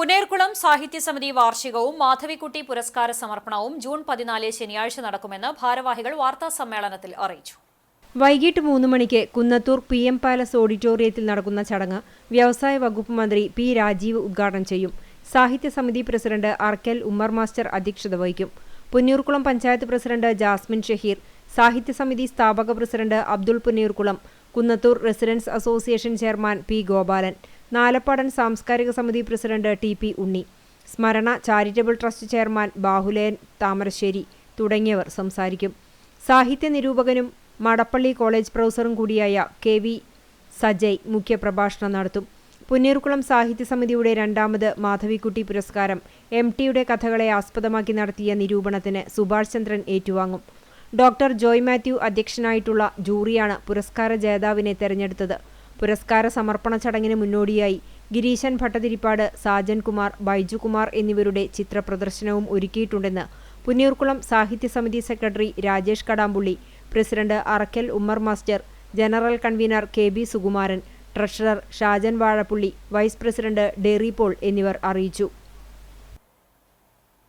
പുനേർകുളം സാഹിത്യസമിതി വാർഷികവും മാധവിക്കുട്ടി പുരസ്കാര സമർപ്പണവും ജൂൺ പതിനാല് ശനിയാഴ്ച നടക്കുമെന്ന് ഭാരവാഹികൾ വാർത്താ സമ്മേളനത്തിൽ അറിയിച്ചു. വൈകിട്ട് മൂന്ന് മണിക്ക് കുന്നത്തൂർ പി എം പാലസ് ഓഡിറ്റോറിയത്തിൽ നടക്കുന്ന ചടങ്ങ് വ്യവസായ വകുപ്പ് മന്ത്രി പി രാജീവ് ഉദ്ഘാടനം ചെയ്യും. സാഹിത്യസമിതി പ്രസിഡന്റ് അർക്കൽ ഉമ്മർ മാസ്റ്റർ അധ്യക്ഷത വഹിക്കും. പുന്നൂർകുളം പഞ്ചായത്ത് പ്രസിഡന്റ് ജാസ്മിൻ ഷഹീർ സാഹിത്യസമിതി സ്ഥാപക president Abdul Punnurkulam Kunnathur residence association chairman P Gopalan Nalappadan സാംസ്കാരിക സമിതി പ്രസിഡന്റ് ടി പി ഉണ്ണി സ്മരണ charitable trust chairman Bahuleyan Thamarassery തുടങ്ങിയവർ സംസാരിക്കും. സാഹിത്യ നിരൂപകനും മടപ്പള്ളി കോളേജ് പ്രൊഫസറും കൂടിയായ കെ വി സജയ് മുഖ്യപ്രഭാഷണം നടത്തും. പുന്നീർകുളം സാഹിത്യ സമിതിയുടെ രണ്ടാമത് മാധവിക്കുട്ടി പുരസ്കാരം എം ടിയുടെ കഥകളെ ആസ്പദമാക്കി നടത്തിയ നിരൂപണത്തിന് സുഭാഷ് ചന്ദ്രൻ ഏറ്റുവാങ്ങും. ഡോക്ടർ ജോയ് മാത്യു അധ്യക്ഷനായിട്ടുള്ള ജൂറിയാണ് പുരസ്കാര ജേതാവിനെ തെരഞ്ഞെടുത്തത്. പുരസ്കാര സമർപ്പണ ചടങ്ങിന് മുന്നോടിയായി ഗിരീശൻ ഭട്ടതിരിപ്പാട് സാജൻകുമാർ ബൈജുകുമാർ എന്നിവരുടെ ചിത്രപ്രദർശനവും ഒരുക്കിയിട്ടുണ്ടെന്ന് പുന്നൂർകുളം സാഹിത്യ സമിതി secretary Rajesh Kadampully president Arakkal Ummer master general convener K B Sukumaran treasurer Shajan Vazhappully vice president Derry Paul എന്നിവർ അറിയിച്ചു.